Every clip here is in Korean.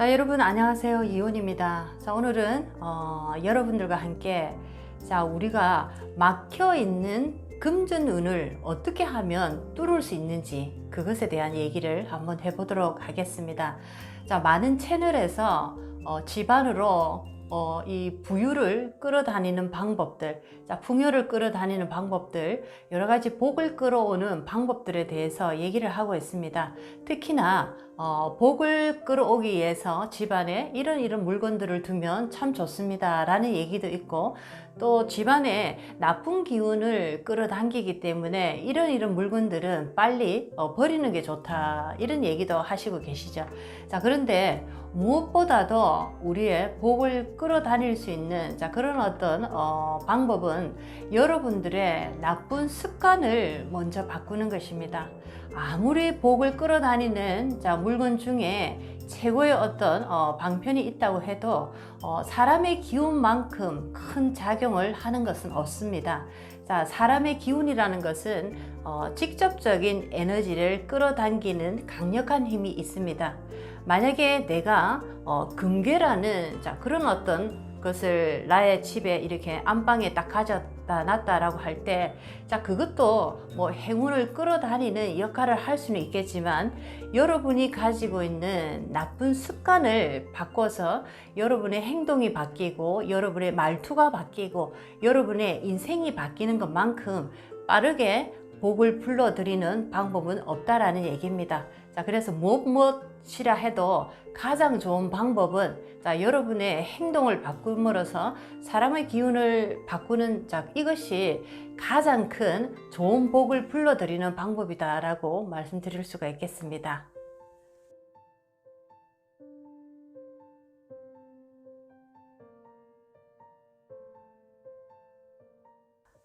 자, 여러분 안녕하세요. 이혼입니다. 자, 오늘은 어, 여러분들과 함께 자, 우리가 막혀 있는 금전운을 어떻게 하면 뚫을 수 있는지 그것에 대한 얘기를 한번 해보도록 하겠습니다. 자, 많은 채널에서 어, 집안으로 어, 이 부유를 끌어다니는 방법들, 자, 풍요를 끌어다니는 방법들, 여러 가지 복을 끌어오는 방법들에 대해서 얘기를 하고 있습니다. 특히나 어, 복을 끌어오기 위해서 집안에 이런 이런 물건들을 두면 참 좋습니다. 라는 얘기도 있고, 또 집안에 나쁜 기운을 끌어당기기 때문에 이런 이런 물건들은 빨리 어, 버리는 게 좋다. 이런 얘기도 하시고 계시죠. 자, 그런데 무엇보다도 우리의 복을 끌어다닐 수 있는 자, 그런 어떤 어, 방법은 여러분들의 나쁜 습관을 먼저 바꾸는 것입니다. 아무리 복을 끌어다니는 자, 물건 중에 최고의 어떤 어, 방편이 있다고 해도 어, 사람의 기운만큼 큰 작용을 하는 것은 없습니다. 자, 사람의 기운이라는 것은 어, 직접적인 에너지를 끌어당기는 강력한 힘이 있습니다. 만약에 내가 어, 금괴라는 자, 그런 어떤 것을 나의 집에 이렇게 안방에 딱 가져 다 놨다라고 할 때, 자, 그것도 뭐 행운을 끌어다니는 역할을 할 수는 있겠지만, 여러분이 가지고 있는 나쁜 습관을 바꿔서 여러분의 행동이 바뀌고, 여러분의 말투가 바뀌고, 여러분의 인생이 바뀌는 것만큼 빠르게 복을 불러들이는 방법은 없다라는 얘기입니다. 자, 그래서 무엇 무엇 이라 해도 가장 좋은 방법은 자, 여러분의 행동을 바꿈으로써 사람의 기운을 바꾸는 자, 이것이 가장 큰 좋은 복을 불러들이는 방법이다라고 말씀드릴 수가 있겠습니다.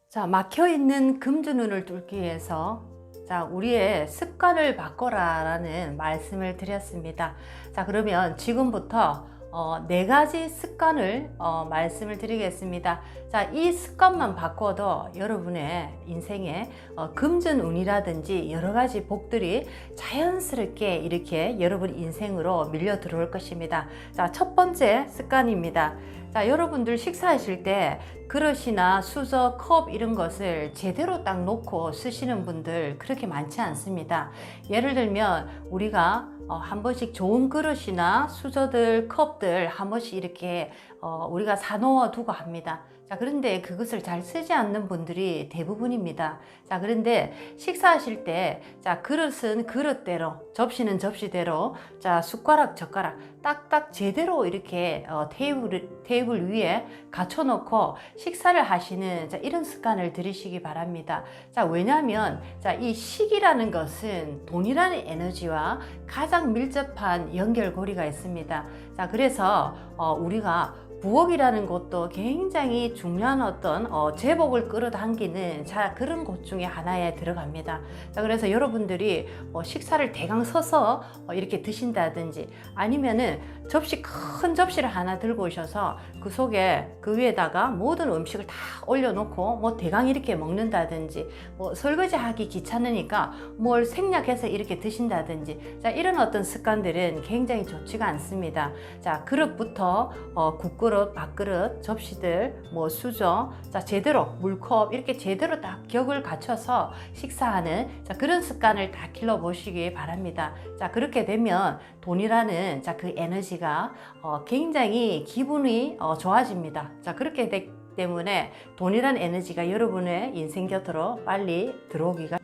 자, 막혀 있는 금주눈을 뚫기 위해서 자, 우리의 습관을 바꿔라 라는 말씀을 드렸습니다. 자, 그러면 지금부터 어, 네 가지 습관을 어, 말씀을 드리겠습니다. 자, 이 습관만 바꿔도 여러분의 인생에 어, 금전운이라든지 여러 가지 복들이 자연스럽게 이렇게 여러분 인생으로 밀려 들어올 것입니다. 자, 첫 번째 습관입니다. 자, 여러분들 식사하실 때 그릇이나 수저, 컵 이런 것을 제대로 딱 놓고 쓰시는 분들 그렇게 많지 않습니다. 예를 들면 우리가 어, 한 번씩 좋은 그릇이나 수저들, 컵들 한 번씩 이렇게 어, 우리가 사놓아 두고 합니다. 자, 그런데 그것을 잘 쓰지 않는 분들이 대부분입니다. 자, 그런데 식사하실 때, 자, 그릇은 그릇대로, 접시는 접시대로, 자, 숟가락, 젓가락, 딱딱 제대로 이렇게 어, 테이블, 테이블 위에 갖춰놓고 식사를 하시는 자, 이런 습관을 들이시기 바랍니다. 자, 왜냐하면, 자, 이 식이라는 것은 돈이라는 에너지와 가장 밀접한 연결고리가 있습니다. 자, 그래서 어, 우리가 부엌이라는 것도 굉장히 중요한 어떤 어, 제복을 끌어당기는 자 그런 곳 중에 하나에 들어갑니다. 자 그래서 여러분들이 뭐 식사를 대강 서서 어, 이렇게 드신다든지 아니면은 접시 큰 접시를 하나 들고 오셔서 그 속에 그 위에다가 모든 음식을 다 올려놓고 뭐 대강 이렇게 먹는다든지 뭐 설거지하기 귀찮으니까 뭘 생략해서 이렇게 드신다든지 자 이런 어떤 습관들은 굉장히 좋지가 않습니다. 자 그릇부터 어, 국 그릇, 밥그릇, 접시들, 뭐 수저, 자 제대로 물컵 이렇게 제대로 딱 격을 갖춰서 식사하는 자 그런 습관을 다 길러 보시기 바랍니다. 자 그렇게 되면 돈이라는 자 그 에너지가 어, 굉장히 기분이 어, 좋아집니다. 자 그렇게 되기 때문에 돈이란 에너지가 여러분의 인생 곁으로 빨리 들어오기가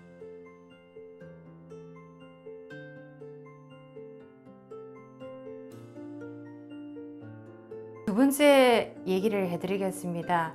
번째 얘기를 해드리겠습니다.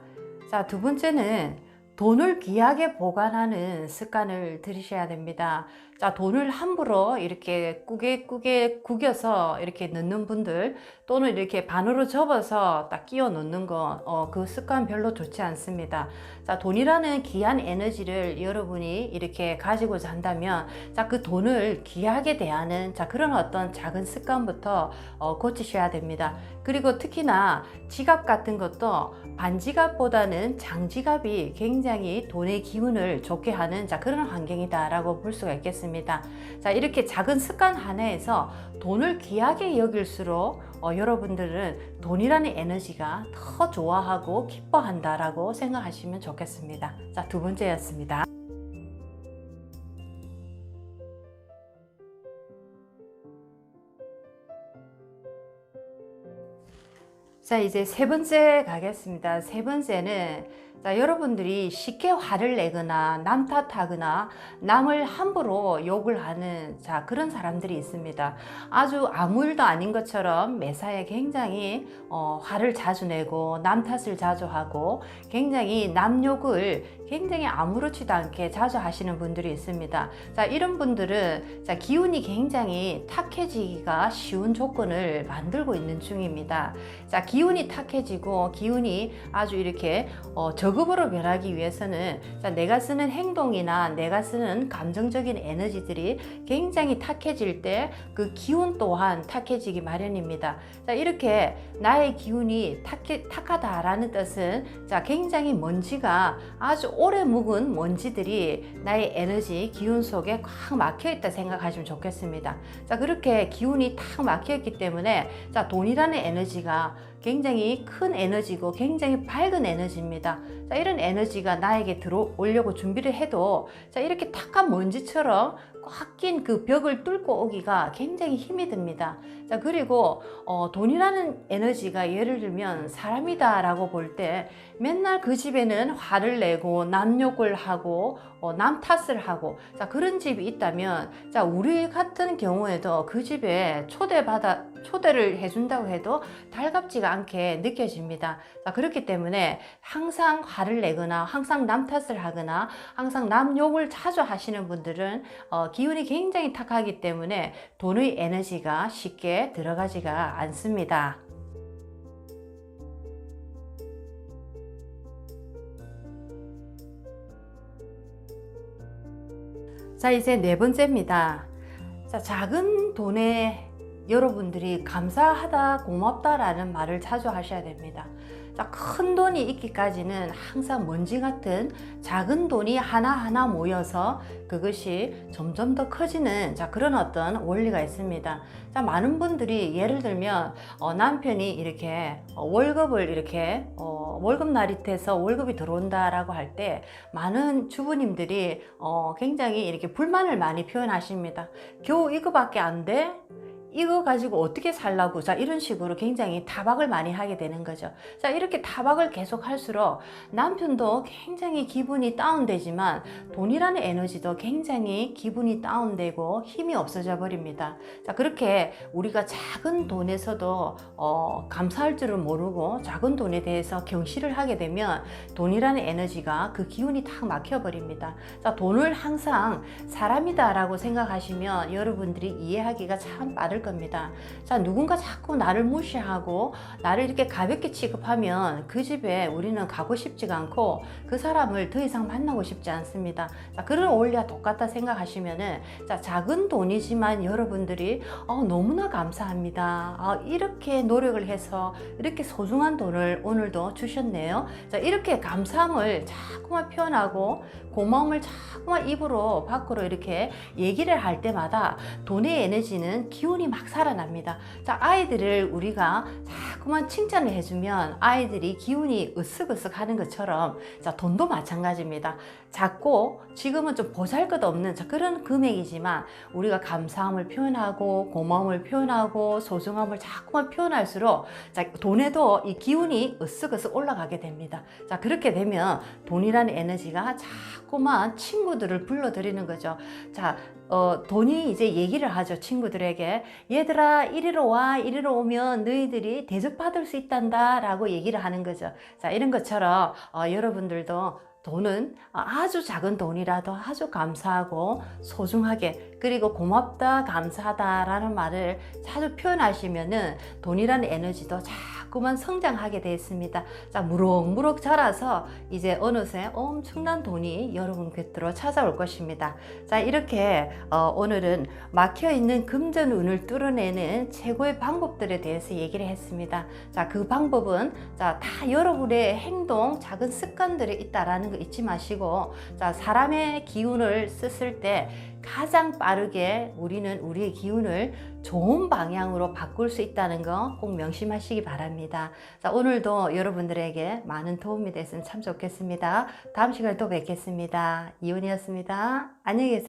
자, 두 번째는 돈을 귀하게 보관하는 습관을 들이셔야 됩니다. 자, 돈을 함부로 이렇게 꾸게 꾸게 구겨서 이렇게 넣는 분들 또는 이렇게 반으로 접어서 딱 끼워 넣는 거, 어, 그 습관 별로 좋지 않습니다. 자, 돈이라는 귀한 에너지를 여러분이 이렇게 가지고자 한다면, 자, 그 돈을 귀하게 대하는 자, 그런 어떤 작은 습관부터 어, 고치셔야 됩니다. 그리고 특히나 지갑 같은 것도 반지갑보다는 장지갑이 굉장히 돈의 기운을 좋게 하는 자, 그런 환경이다 라고 볼 수가 있겠습니다. 자, 이렇게 작은 습관 하나에서 돈을 귀하게 여길수록 어, 여러분들은 돈이라는 에너지가 더 좋아하고 기뻐한다 라고 생각하시면 좋겠습니다. 자, 두 번째였습니다. 자, 이제 세 번째 가겠습니다. 세 번째는 자, 여러분들이 쉽게 화를 내거나 남 탓하거나 남을 함부로 욕을 하는 자, 그런 사람들이 있습니다. 아주 아무 일도 아닌 것처럼 매사에 굉장히 어, 화를 자주 내고 남 탓을 자주 하고 굉장히 남 욕을 굉장히 아무렇지도 않게 자주 하시는 분들이 있습니다. 자, 이런 분들은 자, 기운이 굉장히 탁해지기가 쉬운 조건을 만들고 있는 중입니다. 자, 기운이 탁해지고 기운이 아주 이렇게 어, 저급으로 변하기 위해서는 자, 내가 쓰는 행동이나 내가 쓰는 감정적인 에너지들이 굉장히 탁해질 때 그 기운 또한 탁해지기 마련입니다. 자, 이렇게 나의 기운이 탁해, 탁하다라는 뜻은 자, 굉장히 먼지가 아주 오래 묵은 먼지들이 나의 에너지, 기운 속에 꽉 막혀 있다 생각하시면 좋겠습니다. 자, 그렇게 기운이 탁 막혀 있기 때문에 자, 돈이라는 에너지가 굉장히 큰 에너지고 굉장히 밝은 에너지입니다. 자, 이런 에너지가 나에게 들어오려고 준비를 해도 자, 이렇게 탁한 먼지처럼 꽉 낀 그 벽을 뚫고 오기가 굉장히 힘이 듭니다. 자, 그리고 어, 돈이라는 에너지가 예를 들면 사람이다 라고 볼 때 맨날 그 집에는 화를 내고 남 욕을 하고 어, 남 탓을 하고 자, 그런 집이 있다면 자, 우리 같은 경우에도 그 집에 초대받아 초대를 해준다고 해도 달갑지가 않게 느껴집니다. 자, 그렇기 때문에 항상 화를 내거나 항상 남 탓을 하거나 항상 남 욕을 자주 하시는 분들은 어, 기운이 굉장히 탁하기 때문에 돈의 에너지가 쉽게 들어가지가 않습니다. 자, 이제 네 번째입니다. 자, 작은 돈에 여러분들이 감사하다, 고맙다라는 말을 자주 하셔야 됩니다. 자, 큰 돈이 있기까지는 항상 먼지 같은 작은 돈이 하나하나 모여서 그것이 점점 더 커지는 자, 그런 어떤 원리가 있습니다. 자, 많은 분들이 예를 들면 어, 남편이 이렇게 어, 월급을 이렇게 어, 월급 날이 돼서 월급이 들어온다라고 할 때 많은 주부님들이 어, 굉장히 이렇게 불만을 많이 표현하십니다. 겨우 이거밖에 안 돼? 이거 가지고 어떻게 살라고? 자 이런 식으로 굉장히 타박을 많이 하게 되는 거죠. 자 이렇게 타박을 계속 할수록 남편도 굉장히 기분이 다운되지만 돈이라는 에너지도 굉장히 기분이 다운되고 힘이 없어져 버립니다. 자 그렇게 우리가 작은 돈에서도 어, 감사할 줄을 모르고 작은 돈에 대해서 경시를 하게 되면 돈이라는 에너지가 그 기운이 탁 막혀 버립니다. 자 돈을 항상 사람이다 라고 생각하시면 여러분들이 이해하기가 참 빠를 겁니다. 자, 누군가 자꾸 나를 무시하고 나를 이렇게 가볍게 취급하면 그 집에 우리는 가고 싶지가 않고 그 사람을 더 이상 만나고 싶지 않습니다. 자, 그런 원리와 똑같다 생각하시면은 자, 작은 돈이지만 여러분들이 어, 너무나 감사합니다. 아, 이렇게 노력을 해서 이렇게 소중한 돈을 오늘도 주셨네요. 자, 이렇게 감사함을 자꾸만 표현하고 고마움을 자꾸만 입으로 밖으로 이렇게 얘기를 할 때마다 돈의 에너지는 기운이 막 살아납니다. 자, 아이들을 우리가 자꾸만 칭찬을 해주면 아이들이 기운이 으쓱으쓱 하는 것처럼 자, 돈도 마찬가지입니다. 작고 지금은 좀 보잘 것 없는 자, 그런 금액이지만 우리가 감사함을 표현하고 고마움을 표현하고 소중함을 자꾸만 표현할수록 자, 돈에도 이 기운이 으쓱으쓱 올라가게 됩니다. 자, 그렇게 되면 돈이라는 에너지가 자꾸만 친구들을 불러들이는 거죠. 자, 어, 돈이 이제 얘기를 하죠. 친구들에게. 얘들아, 이리로 와. 이리로 오면 너희들이 대접받을 수 있단다. 라고 얘기를 하는 거죠. 자, 이런 것처럼 어, 여러분들도 돈은 아주 작은 돈이라도 아주 감사하고 소중하게 그리고 고맙다 감사하다 라는 말을 자주 표현하시면은 돈이라는 에너지도 자꾸 자꾸만 성장하게 되었습니다. 자, 무럭무럭 자라서 이제 어느새 엄청난 돈이 여러분 곁으로 찾아올 것입니다. 자, 이렇게 어, 오늘은 막혀 있는 금전운을 뚫어내는 최고의 방법들에 대해서 얘기를 했습니다. 자, 그 방법은 자, 다 여러분의 행동, 작은 습관들이 있다라는 거 잊지 마시고 자, 사람의 기운을 썼을 때 가장 빠르게 우리는 우리의 기운을 좋은 방향으로 바꿀 수 있다는 거 꼭 명심하시기 바랍니다. 자, 오늘도 여러분들에게 많은 도움이 됐으면 참 좋겠습니다. 다음 시간에 또 뵙겠습니다. 이온이었습니다. 안녕히 계세요.